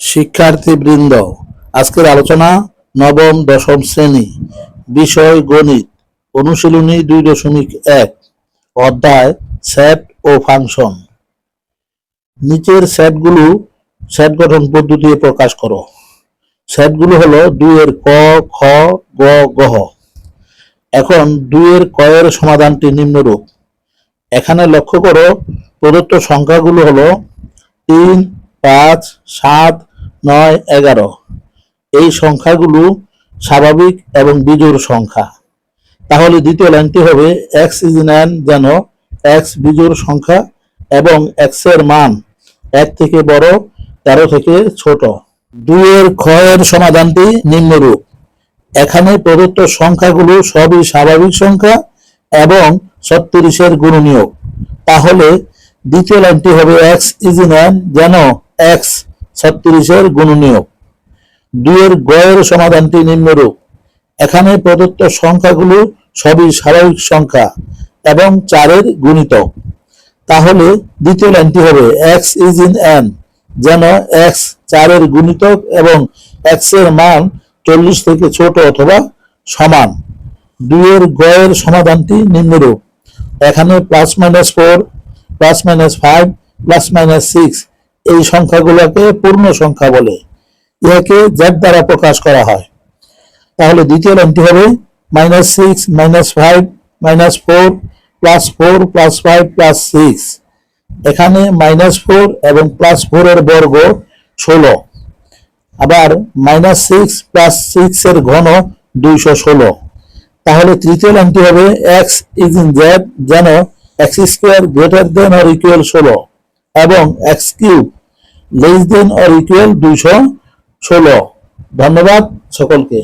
শিক্ষার্থীবৃন্দ, আজকের আলোচনা নবম, দশম শ্রেণি, বিষয় গণিত, অনুশীলনী দুই দশমিক এক, অধ্যায় সেট ও ফাংশন। নিচের সেটগুলো সেট গঠন পদ্ধতি প্রকাশ করো। সেটগুলো হলো দুইয়ের ক, খ, গ গহ এখন দুইয়ের ক এর সমাধানটি নিম্নরূপ। এখানে লক্ষ্য করো, প্রদত্ত সংখ্যাগুলো হলো তিন পাঁচ, সাত, নয়, এগারো। এই সংখ্যাগুলো স্বাভাবিক এবং বিজোড় সংখ্যা। তাহলে দ্বিতীয় লাইনটি হবে এক্স ইজ নাইন যেন এক্স বিজোড় সংখ্যা এবং এক্সের মান এক থেকে বড়, তেরো থেকে ছোট। দুইয়ের ক্ষয়ের সমাধানটি নিম্নরূপ। এখানে প্রদত্ত সংখ্যাগুলো সবই স্বাভাবিক সংখ্যা এবং ছত্রিশের গুণনীয়ক। তাহলে দ্বিতীয় লাইনটি হবে এক্স ইজ ইন যেন এক্স ছত্রিশের গুণনীয়ক। দুইয়ের গয়ের সমাধানটি নিম্নরূপ। এখানে প্রদত্ত সংখ্যাগুলো সবই স্বাভাবিক সংখ্যা এবং চারের গুণিতক। তাহলে দ্বিতীয় লাইনটি হবে এক্স ইজ ইন এন যেন এক্স চারের গুণিতক এবং এক্সের মান চল্লিশ থেকে ছোট অথবা সমান। দুইয়ের গয়ের সমাধানটি নিম্নরূপ। এখানে plus minus four plus minus five plus minus six এই সংখ্যাগুলোকে পূর্ণ সংখ্যা বলে ইহাকে জেড দ্বারা প্রকাশ করা হয়। তাহলে দ্বিতীয় লাইনটি হবে minus six minus five minus four plus four plus five plus six এখানে মাইনাস ফোর এবং প্লাস ফোর এর বর্গ ষোলো। আবার মাইনাস সিক্স প্লাস সিক্স এর ঘন দুইশো ষোলো। তাহলে তৃতীয় লাইনটি হবে এক্স ইজ ইন জেড যেন x square greater than or equal ষোলো এবং x cube less than or equal দুইশো ষোলো। ধন্যবাদ সকলকে।